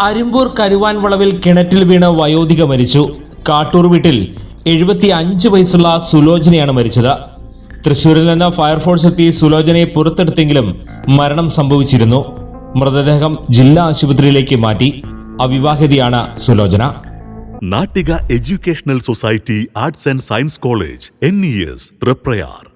അരിമ്പൂർ കരുവാൻ വളവിൽ കിണറ്റിൽ വീണ് വയോധിക മരിച്ചു. കാട്ടൂർ വീട്ടിൽ എഴുപത്തി അഞ്ച് വയസ്സുള്ള സുലോചനയാണ് മരിച്ചത്. തൃശൂരിൽ നിന്ന് ഫയർഫോഴ്സ് എത്തി സുലോചനയെ പുറത്തെടുത്തെങ്കിലും മരണം സംഭവിച്ചിരുന്നു. മൃതദേഹം ജില്ലാ ആശുപത്രിയിലേക്ക് മാറ്റി. അവിവാഹിതയാണ് Sulochana. Nattika educational society arts and science college N E S Triprayar.